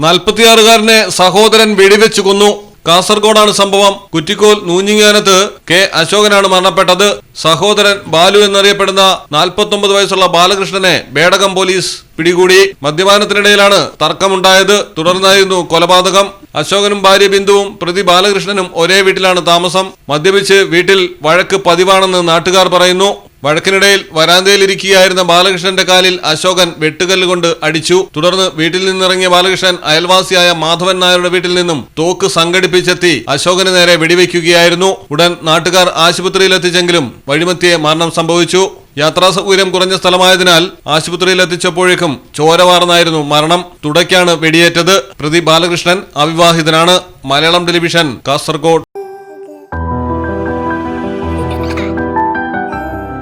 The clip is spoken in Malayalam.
നാൽപ്പത്തിയാറുകാരനെ സഹോദരൻ വെടിവെച്ച് കൊന്നു. കാസർഗോഡാണ് സംഭവം. കുറ്റിക്കോൽ നൂഞ്ഞിങ്ങാനത്ത് കെ അശോകനാണ് മരണപ്പെട്ടത്. സഹോദരൻ ബാലു എന്നറിയപ്പെടുന്ന നാൽപ്പത്തൊമ്പത് വയസ്സുള്ള ബാലകൃഷ്ണനെ ബേടകം പോലീസ് പിടികൂടി. മദ്യപാനത്തിനിടയിലാണ് തർക്കമുണ്ടായത്. തുടർന്നായിരുന്നു കൊലപാതകം. അശോകനും ഭാര്യ ബിന്ദുവും പ്രതി ബാലകൃഷ്ണനും ഒരേ വീട്ടിലാണ് താമസം. മദ്യപിച്ച് വീട്ടിൽ വഴക്ക് പതിവാണെന്ന് നാട്ടുകാർ പറയുന്നു. വഴക്കിനിടയിൽ വരാന്തയിലിരിക്കുകയായിരുന്ന ബാലകൃഷ്ണന്റെ കാലിൽ അശോകൻ വെട്ടുകല്ലുകൊണ്ട് അടിച്ചു. തുടർന്ന് വീട്ടിൽ നിന്നിറങ്ങിയ ബാലകൃഷ്ണൻ അയൽവാസിയായ മാധവൻ നായരുടെ വീട്ടിൽ നിന്നും തോക്ക് സംഘടിപ്പിച്ചെത്തി അശോകന് നേരെ വെടിവെക്കുകയായിരുന്നു. ഉടൻ നാട്ടുകാർ ആശുപത്രിയിലെത്തിച്ചെങ്കിലും വഴിമത്തിയെ മരണം സംഭവിച്ചു. യാത്രാ സൗകര്യം കുറഞ്ഞ സ്ഥലമായതിനാൽ ആശുപത്രിയിൽ എത്തിച്ചപ്പോഴേക്കും ചോരവാർന്നായിരുന്നു മരണം. തുടയ്ക്കാണ് വെടിയേറ്റത്. പ്രതി ബാലകൃഷ്ണൻ അവിവാഹിതനാണ്. Malayalam television Kasaragod